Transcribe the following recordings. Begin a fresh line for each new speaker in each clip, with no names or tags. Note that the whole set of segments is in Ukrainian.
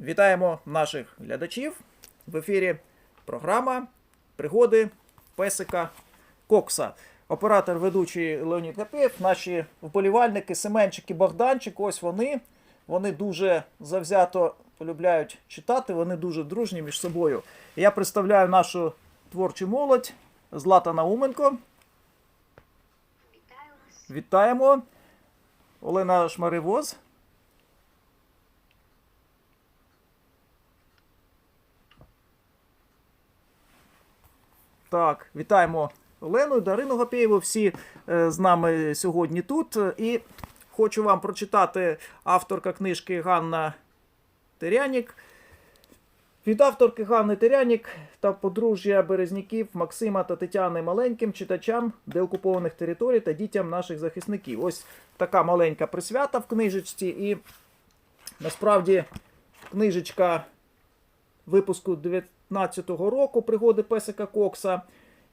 Вітаємо наших глядачів. В ефірі програма Пригоди Песика Кокса. Оператор ведучий Леонід Гапєв, наші вболівальники, Семенчик і Богданчик. Ось вони. Вони дуже завзято полюбляють читати, вони дуже дружні між собою. Я представляю нашу творчу молодь Злата Науменко.
Вітаю вас.
Вітаємо. Олена Шмаривоз. Так, вітаємо Олену, і Дарину Гапєєву. Всі е, з нами сьогодні тут. І хочу вам прочитати авторка книжки Ганна Терянік. Від авторки Ганни Терянік та подружжя Березняків Максима та Тетяни маленьким читачам деокупованих територій та дітям наших захисників. Ось така маленька присвята в книжечці. І насправді книжечка випуску 19-го року Пригоди Песика Кокса.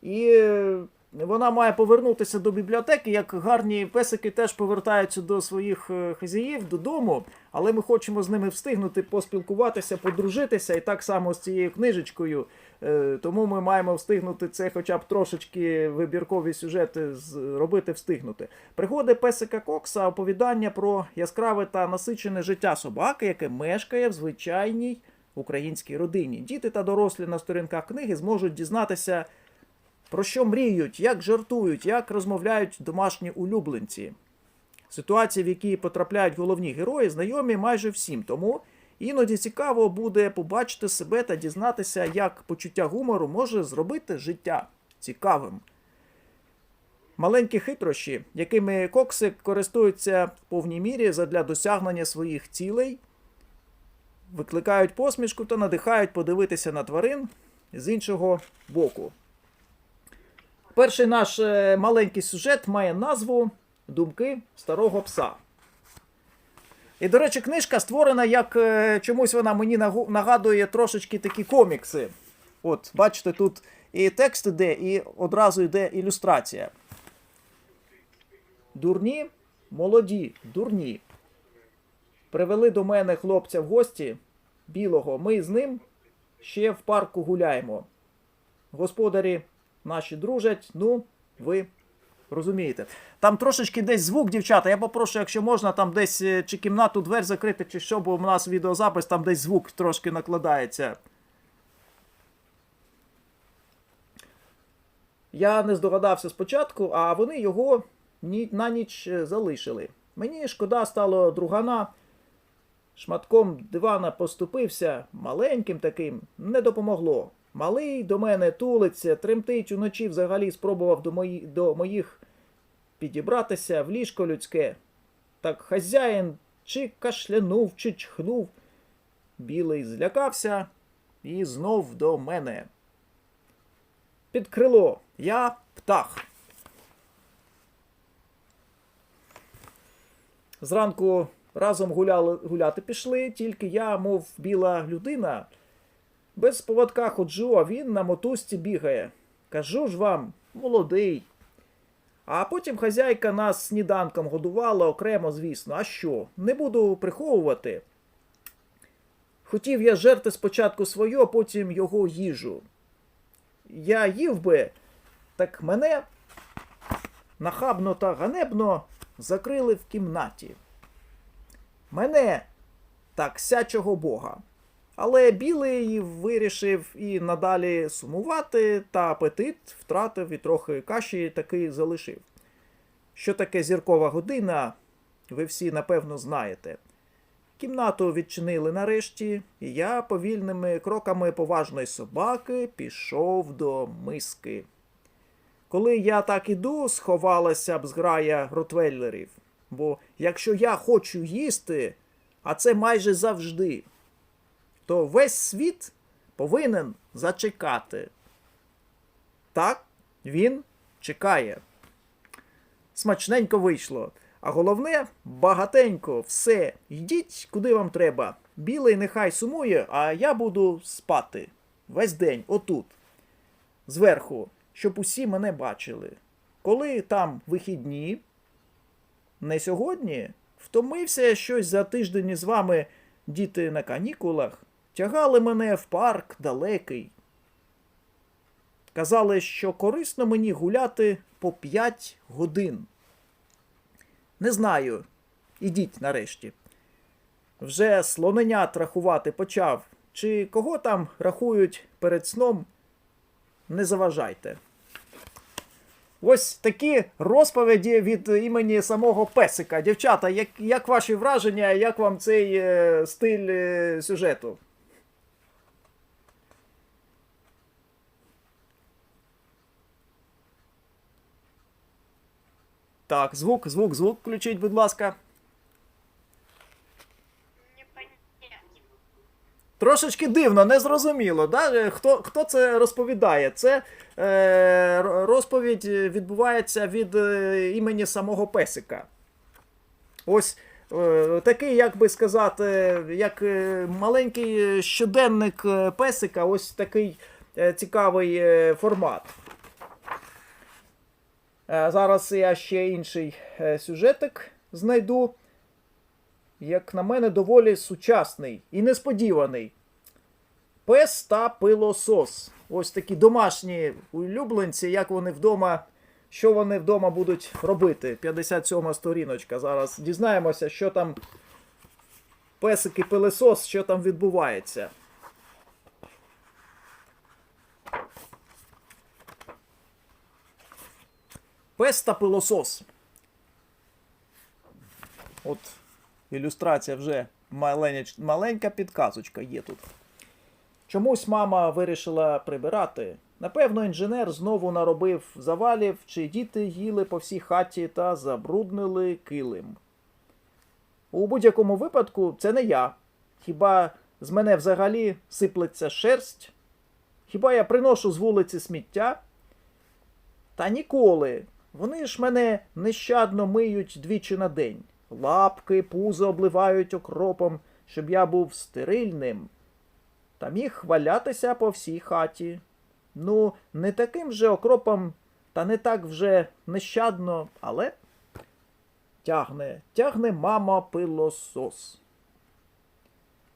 І е, вона має повернутися до бібліотеки, як гарні песики теж повертаються до своїх е, хазяїв додому, але ми хочемо з ними встигнути поспілкуватися, подружитися, і так само з цією книжечкою. Е, Тому ми маємо встигнути це, хоча б трошечки вибіркові сюжети з- робити, встигнути. Пригоди песика Кокса оповідання про яскраве та насичене життя собаки, яке мешкає в звичайній українській родині. Діти та дорослі на сторінках книги зможуть дізнатися про що мріють, як жартують, як розмовляють домашні улюбленці. Ситуації, в які потрапляють головні герої, знайомі майже всім. Тому іноді цікаво буде побачити себе та дізнатися, як почуття гумору може зробити життя цікавим. Маленькі хитрощі, якими коксик користуються в повній мірі задля досягнення своїх цілей, викликають посмішку та надихають подивитися на тварин з іншого боку. Перший наш е, маленький сюжет має назву Думки старого пса. І, до речі, книжка створена як е, чомусь вона мені нагадує трошечки такі комікси. От, бачите, тут і текст іде, і одразу йде ілюстрація. Дурні, молоді, дурні. Привели до мене хлопця в гості білого. Ми з ним ще в парку гуляємо. Господарі наші дружать, ну, ви розумієте. Там трошечки десь звук, дівчата. Я попрошу, якщо можна, там десь е, чи кімнату дверь закрити, чи що, бо у нас відеозапис, там десь звук трошки накладається. Я не здогадався спочатку, а вони його на ніч е, залишили. Мені шкода стало другана. Шматком дивана поступився, маленьким таким, не допомогло. Малий до мене тулиться, тремтить уночі взагалі спробував до, мої, до моїх підібратися в ліжко людське. Так хазяїн чи кашлянув, чи чхнув. Білий злякався і знов до мене. Під крило я птах. Зранку разом гуляли, гуляти пішли, тільки я, мов біла людина, без поводка ходжу, а він на мотузці бігає. Кажу ж вам, молодий. А потім хазяйка нас сніданком годувала окремо, звісно. А що? Не буду приховувати. Хотів я жерти спочатку свою, а потім його їжу. Я їв би, так мене нахабно та ганебно закрили в кімнаті. Мене так сячого бога. Але білий вирішив і надалі сумувати, та апетит втратив і трохи каші таки залишив. Що таке зіркова година, ви всі напевно знаєте. Кімнату відчинили нарешті, і я повільними кроками поважної собаки пішов до миски. Коли я так іду, сховалася б зграя ротвейлерів. Бо якщо я хочу їсти, а це майже завжди, то весь світ повинен зачекати. Так, він чекає. Смачненько вийшло. А головне, багатенько, все, йдіть, куди вам треба. Білий нехай сумує, а я буду спати. Весь день, отут. Зверху, щоб усі мене бачили. Коли там вихідні, не сьогодні, втомився я щось за тиждень із вами діти на канікулах тягали мене в парк далекий. Казали, що корисно мені гуляти по 5 годин. Не знаю. Ідіть нарешті. Вже слоненят рахувати почав. Чи кого там рахують перед сном? Не заважайте. Ось такі розповіді від імені самого песика. Дівчата, як, як ваші враження, як вам цей е, стиль е, сюжету? Так, звук, звук, звук включіть, будь ласка. Трошечки дивно, незрозуміло. Да? Е, Хто, хто це розповідає? Це е, розповідь відбувається від е, імені самого песика. Ось е, такий, як би сказати, як е, маленький щоденник е, песика, ось такий е, цікавий е, формат. Зараз я ще інший сюжетик знайду як на мене, доволі сучасний і несподіваний. Пес та пилосос. Ось такі домашні улюбленці, як вони вдома, що вони вдома будуть робити. 57 сторіночка. Зараз дізнаємося, що там песик і пилосос, що там відбувається. Пес та пилосос. От ілюстрація вже маленька підказочка є тут. Чомусь мама вирішила прибирати. Напевно, інженер знову наробив завалів, чи діти їли по всій хаті та забруднили килим. У будь-якому випадку це не я. Хіба з мене взагалі сиплеться шерсть? Хіба я приношу з вулиці сміття? Та ніколи. Вони ж мене нещадно миють двічі на день. Лапки, пузо обливають окропом, щоб я був стерильним. Та міг валятися по всій хаті. Ну, не таким же окропом, та не так вже нещадно, але тягне, тягне мама пилосос.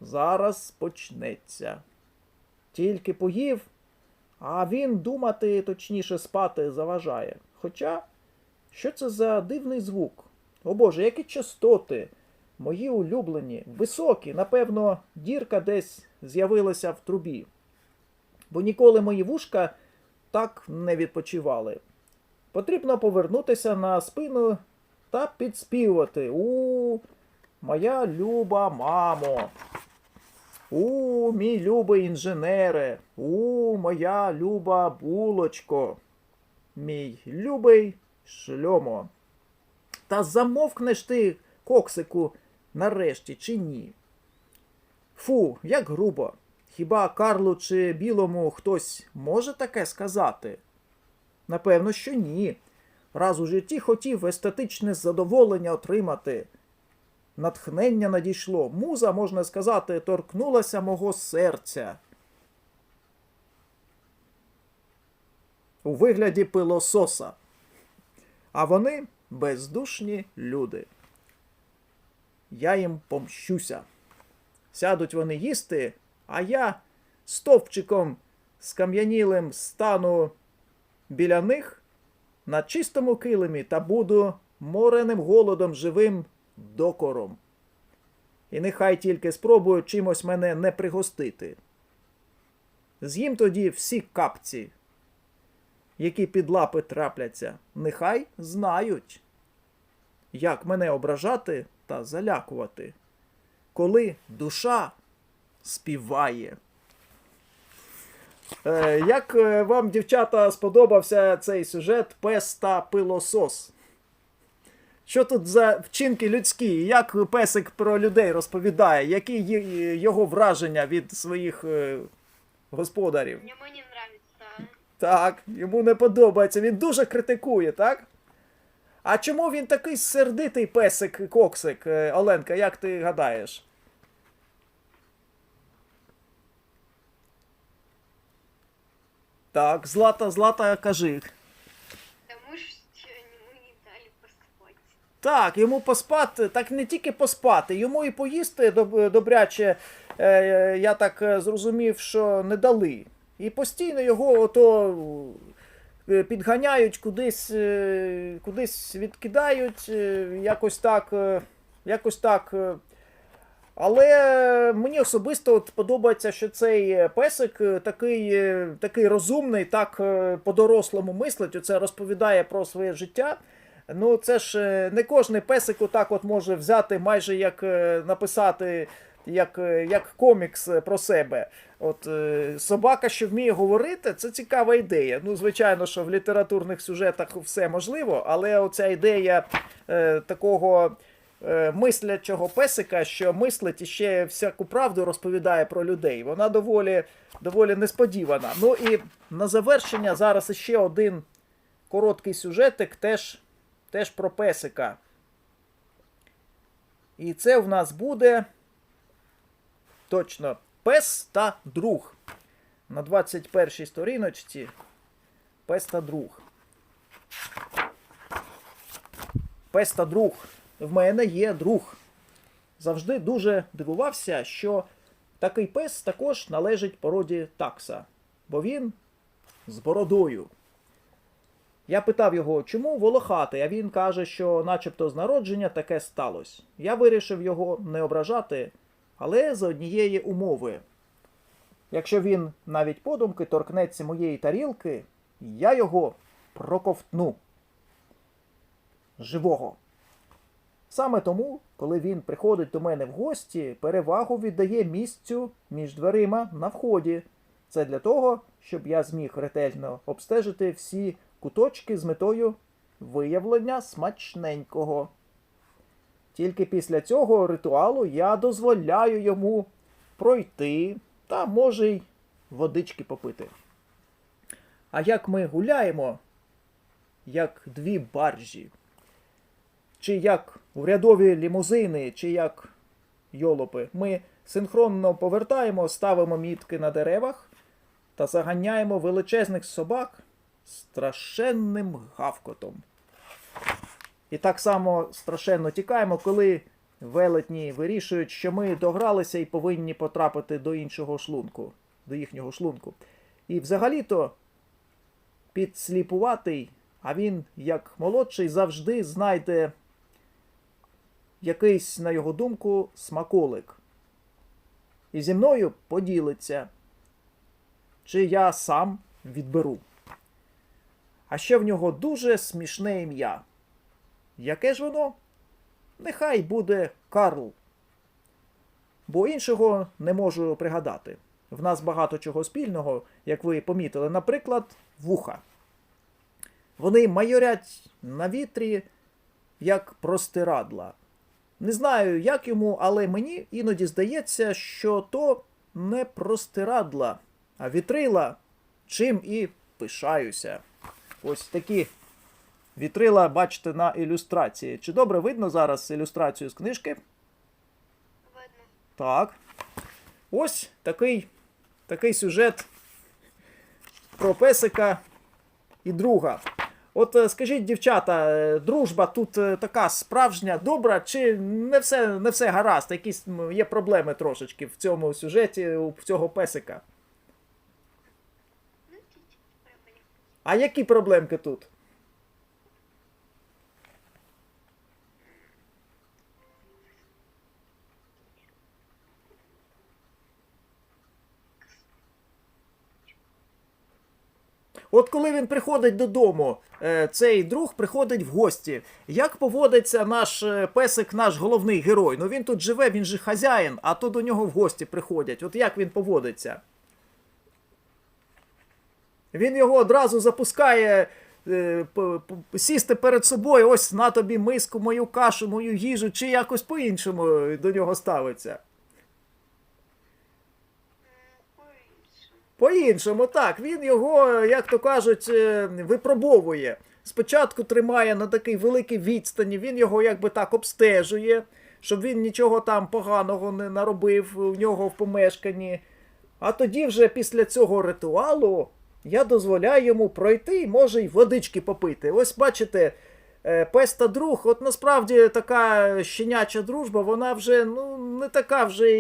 Зараз почнеться. Тільки поїв, а він думати, точніше спати заважає. Хоча, що це за дивний звук? О Боже, які частоти! Мої улюблені, високі, напевно, дірка десь з'явилася в трубі. Бо ніколи мої вушка так не відпочивали. Потрібно повернутися на спину та підспівати. У, моя люба мамо. У, мій любий інженере. У, моя люба булочко. Мій любий шльомо. Та замовкнеш ти, коксику, нарешті, чи ні? Фу, як грубо. Хіба Карлу чи Білому хтось може таке сказати? Напевно, що ні. Раз у житті хотів естетичне задоволення отримати. Натхнення надійшло, муза, можна сказати, торкнулася мого серця. У вигляді пилососа. А вони бездушні люди. Я їм помщуся. Сядуть вони їсти, а я стовпчиком скам'янілим стану біля них на чистому килимі та буду мореним голодом живим докором. І нехай тільки спробують чимось мене не пригостити. З'їм тоді всі капці, які під лапи трапляться, нехай знають, як мене ображати та залякувати, коли душа співає. Е, як е, вам, дівчата, сподобався цей сюжет Пес та пилосос? Що тут за вчинки людські? Як песик про людей розповідає? Які його враження від своїх е, господарів?
Мне не.
Так, йому не подобається. Він дуже критикує, так? А чому він такий сердитий песик Коксик, Е, Оленка, як ти гадаєш? Так, Злата, Злата, кажи.
Потому что ему не дали поспать.
Так, йому поспати, так не тільки поспати, йому і поїсти добряче, е, я так е, зрозумів, що не дали. І постійно його ото е, підганяють кудись, е, кудись відкидають, е, якось так. Якось так. Але мені особисто от подобається, що цей песик такий, такий розумний, так по-дорослому мислить, оце розповідає про своє життя. Ну, це ж не кожний песик отак от може взяти, майже як написати як, е, як комікс е, про себе. От е, собака, що вміє говорити, це цікава ідея. Ну, звичайно, що в літературних сюжетах все можливо, але оця ідея е, такого мислячого песика, що мислить і ще всяку правду розповідає про людей. Вона доволі, доволі несподівана. Ну і на завершення зараз іще один короткий сюжетик, теж, теж про песика. І це в нас буде точно пес та друг. На 21 сторіночці пес та друг. Пес та друг. В мене є друг. Завжди дуже дивувався, що такий пес також належить породі такса, бо він з бородою. Я питав його, чому волохатий, а він каже, що начебто з народження таке сталося. Я вирішив його не ображати, але за однієї умови. Якщо він навіть подумки торкнеться моєї тарілки, я його проковтну. Живого. Саме тому, коли він приходить до мене в гості, перевагу віддає місцю між дверима на вході. Це для того, щоб я зміг ретельно обстежити всі куточки з метою виявлення смачненького. Тільки після цього ритуалу я дозволяю йому пройти та може й водички попити. А як ми гуляємо, як дві баржі, чи як урядові лімузини, чи як йолопи, ми синхронно повертаємо, ставимо мітки на деревах та заганяємо величезних собак страшенним гавкотом. І так само страшенно тікаємо, коли велетні вирішують, що ми догралися і повинні потрапити до іншого шлунку, до їхнього шлунку. І взагалі-то підсліпуватий, а він, як молодший, завжди знайде якийсь, на його думку, смаколик. І зі мною поділиться, чи я сам відберу. А ще в нього дуже смішне ім'я. Яке ж воно? Нехай буде Карл. Бо іншого не можу пригадати. В нас багато чого спільного, як ви помітили, наприклад, вуха. Вони майорять на вітрі, як простирадла. Не знаю, як йому, але мені іноді здається, що то не простирадла, а вітрила, чим і пишаюся. Ось такі вітрила бачите на ілюстрації. Чи добре видно зараз ілюстрацію з книжки?
Видно.
Так. Ось такий, такий сюжет про песика і друга. От е, скажіть, дівчата, е, дружба тут е, така справжня, добра, чи не все, не все гаразд? Якісь є проблеми трошечки в цьому сюжеті у цього песика?
Ну.
А які проблемки тут? От коли він приходить додому, е, цей друг приходить в гості. Як поводиться наш е, песик, наш головний герой? Ну він тут живе, він же хазяїн, а то до нього в гості приходять. От як він поводиться? Він його одразу запускає е, сісти перед собою, ось на тобі миску, мою кашу, мою їжу, чи якось по-іншому до нього ставиться.
По-іншому.
Так. Він його, як то кажуть, е, випробовує. Спочатку тримає на такій великій відстані, він його якби так обстежує, щоб він нічого там поганого не наробив у нього в помешканні. А тоді вже після цього ритуалу я дозволяю йому пройти і може й водички попити. Ось бачите, пес та друг, от насправді така щеняча дружба, вона вже ну, не така вже,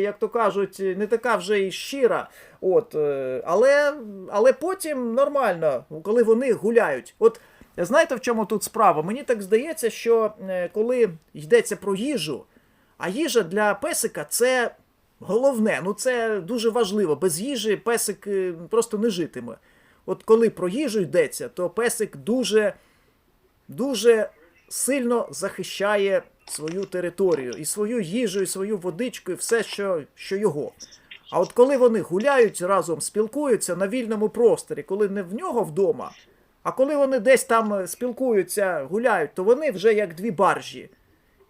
як то кажуть, не така вже і щира. От, е, але, але потім нормально, коли вони гуляють. От знаєте, в чому тут справа? Мені так здається, що е, коли йдеться про їжу, а їжа для песика це головне. Ну це дуже важливо. Без їжі песик е, просто не житиме. От коли про їжу йдеться, то песик дуже, дуже сильно захищає свою територію, і свою їжу, і свою водичку, і все, що, що його. А от коли вони гуляють разом, спілкуються на вільному просторі, коли не в нього вдома, а коли вони десь там е, спілкуються, гуляють, то вони вже як дві баржі.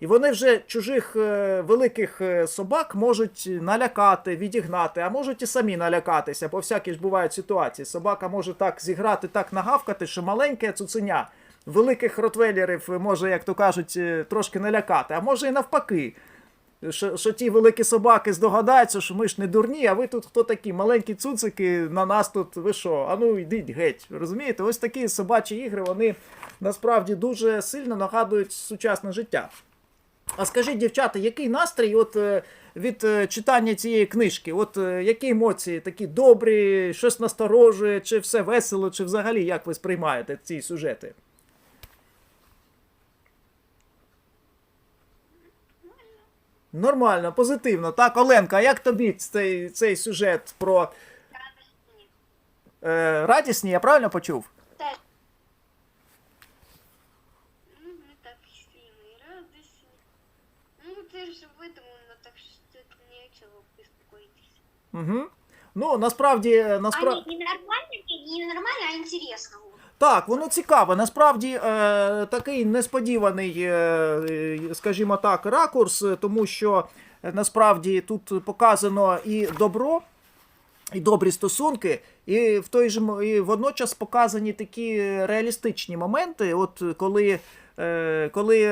І вони вже чужих е, великих е, собак можуть налякати, відігнати, а можуть і самі налякатися, бо всякі ж бувають ситуації. Собака може так зіграти, так нагавкати, що маленьке цуценя великих ротвейлерів може, як то кажуть, е, трошки налякати, а може і навпаки. Що, що ті великі собаки здогадаються, що ми ж не дурні, а ви тут хто такі? Маленькі цуцики на нас тут, ви що? А ну йдіть геть. Розумієте? Ось такі собачі ігри, вони насправді дуже сильно нагадують сучасне життя. А скажіть, дівчата, який настрій от, е, від е, читання цієї книжки? От е, які емоції такі добрі, щось насторожує, чи все весело, чи взагалі як ви сприймаєте ці сюжети? Нормально, позитивно. Так, Оленка, а як тобі цей, цей сюжет про
Радостні.
е, радісні, я правильно почув?
Ну, не так сильно і радісні. Ну, це ж видумано, так що тут нічого беспокоїтися.
Угу. Ну, насправді, наспра...
А не, не нормально, не нормально, а интересно.
Так, воно цікаве. Насправді е, такий несподіваний, е, скажімо так, ракурс, тому що е, насправді тут показано і добро, і добрі стосунки, і в той же і водночас показані такі реалістичні моменти, от коли. е, Коли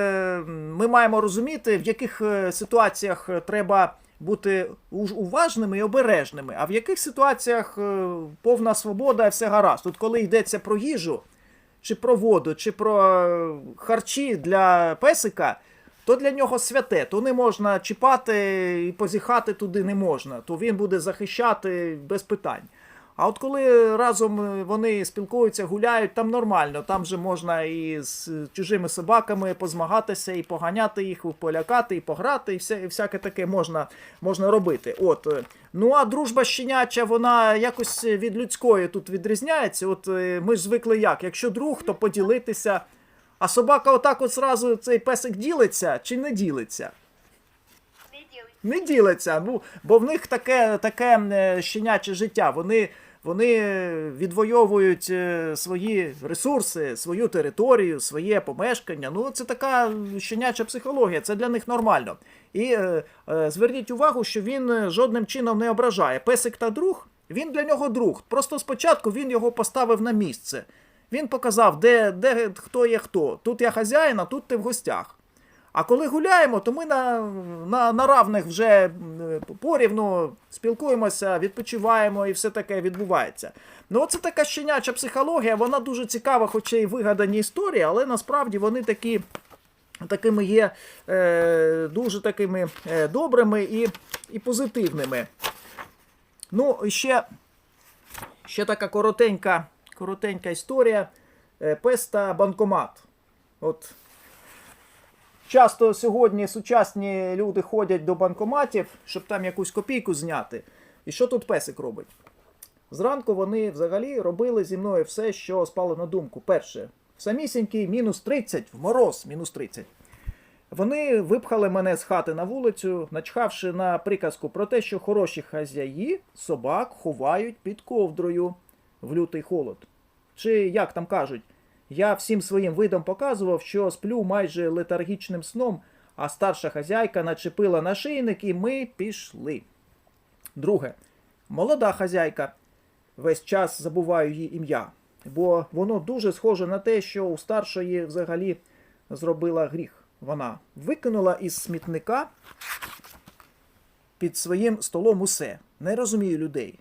ми маємо розуміти, в яких е, ситуаціях треба бути уважними і обережними, а в яких ситуаціях е, повна свобода і все гаразд. Тут, коли йдеться про їжу, чи про воду, чи про е, харчі для песика, то для нього святе, то не можна чіпати і позіхати туди не можна, то він буде захищати без питань. А от коли разом е, вони спілкуються, гуляють, там нормально, там же можна і з чужими собаками позмагатися, і поганяти їх, і полякати, і пограти, і, вся, і всяке таке можна, можна робити. От. е, Ну а дружба щеняча, вона якось від людської тут відрізняється. От е, ми ж звикли як? Якщо друг, то поділитися. А собака отак от зразу цей песик ділиться чи не ділиться?
Не
ділиться, ну, бо в них таке, таке е, щеняче життя. Вони, вони відвоюють е, свої ресурси, свою територію, своє помешкання. Ну, це така щеняча психологія, це для них нормально. І е, е, зверніть увагу, що він е, жодним чином не ображає. Песик та друг, він для нього друг. Просто спочатку він його поставив на місце. Він показав, де, де хто є хто. Тут я хазяїн, а тут ти в гостях. А коли гуляємо, то ми на, на, на равних вже е, порівну спілкуємося, відпочиваємо і все таке відбувається. Ну, оце така щеняча психологія, вона дуже цікава, хоча й вигадані історії, але насправді вони такі. Такими є е, дуже такими е, добрими і, і позитивними. Ну, і ще, ще така коротенька, коротенька історія. Е, пес банкомат. От Часто сьогодні сучасні люди ходять до банкоматів, щоб там якусь копійку зняти. І що тут песик робить? Зранку вони взагалі робили зі мною все, що спало на думку. Перше, в самісінький мінус 30, в мороз мінус 30. Вони випхали мене з хати на вулицю, начхавши на приказку про те, що хороші хазяї собак ховають під ковдрою в лютий холод. Чи як там кажуть, я всім своїм видом показував, що сплю майже летаргічним сном, а старша хазяйка начепила нашийник, і ми пішли. Друге, молода хазяйка. Весь час забуваю її ім'я, бо воно дуже схоже на те, що у старшої взагалі зробила гріх. Вона викинула із смітника під своїм столом усе. Не розумію людей.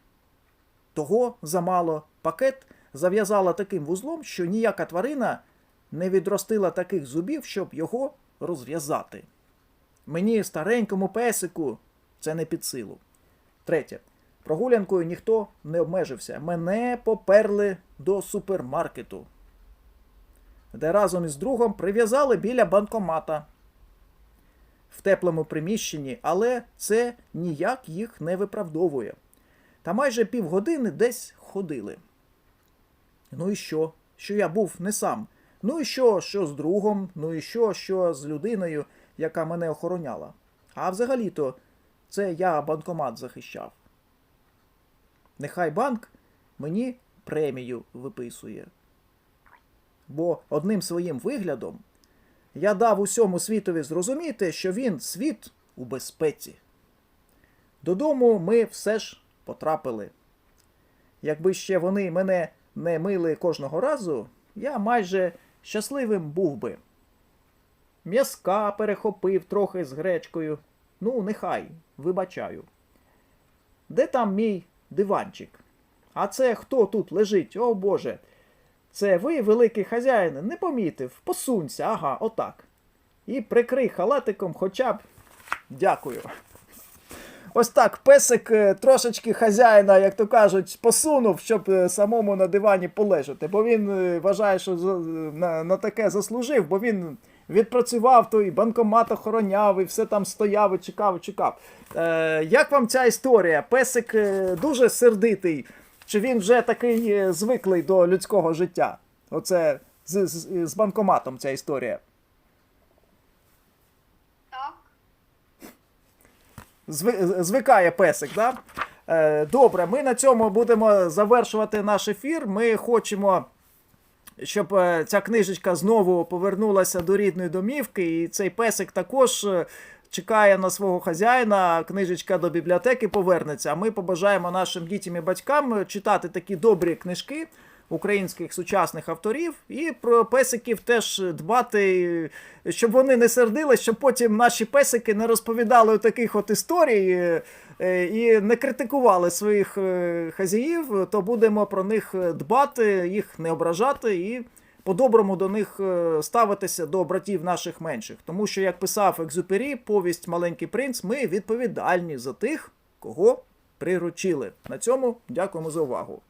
Того замало. Пакет зав'язала таким вузлом, що ніяка тварина не відростила таких зубів, щоб його розв'язати. Мені, старенькому песику, це не під силу. Третє. Прогулянкою ніхто не обмежився. Мене поперли до супермаркету, де разом із другом прив'язали біля банкомата в теплому приміщенні, але це ніяк їх не виправдовує. Та майже півгодини десь ходили. Ну і що? Що я був не сам. Ну і що, що з другом, ну і що, що з людиною, яка мене охороняла. А взагалі-то це я банкомат захищав. Нехай банк мені премію виписує. Бо одним своїм виглядом я дав усьому світові зрозуміти, що він світ у безпеці. Додому ми все ж потрапили. Якби ще вони мене не мили кожного разу, я майже щасливим був би. М'язка перехопив трохи з гречкою. Ну, нехай, вибачаю. Де там мій диванчик? А це хто тут лежить? О Боже. Це ви, великий хазяїн, не помітив. Посунься, ага, отак. І прикрий халатиком хоча б. Дякую. Ось так, песик е, трошечки хазяїна, як то кажуть, посунув, щоб е, самому на дивані полежати. Бо він е, вважає, що на, на таке заслужив, бо він відпрацював той банкомат охороняв і все там стояв і чекав, і чекав. Е, як вам ця історія? Песик дуже сердитий. Чи він вже такий звиклий до людського життя? Оце з, з, з банкоматом ця історія.
Так.
Зви- звикає песик, да? Е, добре, ми на цьому будемо завершувати наш ефір. Ми хочемо, щоб е, ця книжечка знову повернулася до рідної домівки, і цей песик також. е, Чекає на свого хазяїна, книжечка до бібліотеки повернеться. А ми побажаємо нашим дітям і батькам читати такі добрі книжки українських сучасних авторів і про песиків теж дбати, щоб вони не сердились, щоб потім наші песики не розповідали таких от історій е, і не критикували своїх е, хазяїв, то будемо про них дбати, їх не ображати і по-доброму до них е, ставитися до братів наших менших. Тому що, як писав Екзюпері, повість Маленький принц, ми відповідальні за тих, кого приручили. На цьому дякуємо за увагу.